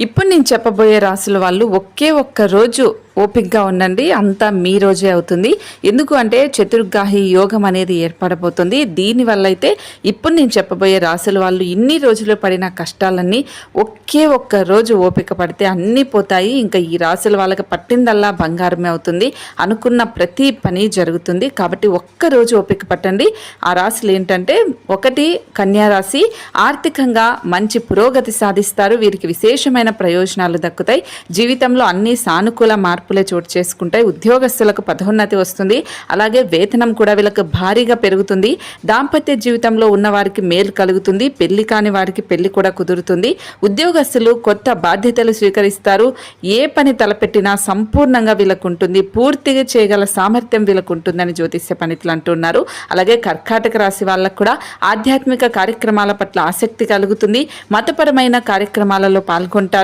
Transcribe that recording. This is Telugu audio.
ఇప్పుడు నేను చెప్పబోయే రాసుల వాళ్ళు ఒకే ఒక్క రోజు ఓపికగా ఉండండి అంతా మీ రోజే అవుతుంది. ఎందుకు అంటే చతుర్గాహి యోగం అనేది ఏర్పడబోతుంది. దీనివల్ల అయితే ఇప్పుడు నేను చెప్పబోయే రాసుల వాళ్ళు ఇన్ని రోజులు పడిన కష్టాలన్నీ ఒకే ఒక్క రోజు ఓపిక పడితే అన్నీ పోతాయి. ఇంకా ఈ రాసుల వాళ్ళకి పట్టిందల్లా బంగారమే అవుతుంది. అనుకున్న ప్రతి పని జరుగుతుంది. కాబట్టి ఒక్క రోజు ఓపిక పట్టండి. ఆ రాశులు ఏంటంటే ఒకటి కన్యారాశి ఆర్థికంగా మంచి పురోగతి సాధిస్తారు. వీరికి విశేషమైన ప్రయోజనాలు దక్కుతాయి. జీవితంలో అన్ని సానుకూల మార్పు మార్పులే చోటు చేసుకుంటాయి. ఉద్యోగస్తులకు పదోన్నతి వస్తుంది. అలాగే వేతనం కూడా వీళ్ళకి భారీగా పెరుగుతుంది. దాంపత్య జీవితంలో ఉన్న వారికి మేలు కలుగుతుంది. పెళ్ళి కాని వారికి పెళ్ళి కూడా కుదురుతుంది. ఉద్యోగస్తులు కొత్త బాధ్యతలు స్వీకరిస్తారు. ఏ పని తలపెట్టినా సంపూర్ణంగా వీళ్ళకు ఉంటుంది. పూర్తిగా చేయగల సామర్థ్యం వీళ్ళకు ఉంటుందని జ్యోతిష్య పండితులు అంటున్నారు అలాగే కర్కాటక రాశి వాళ్ళకు కూడా ఆధ్యాత్మిక కార్యక్రమాల పట్ల ఆసక్తి కలుగుతుంది. మతపరమైన కార్యక్రమాలలో పాల్గొంటారు.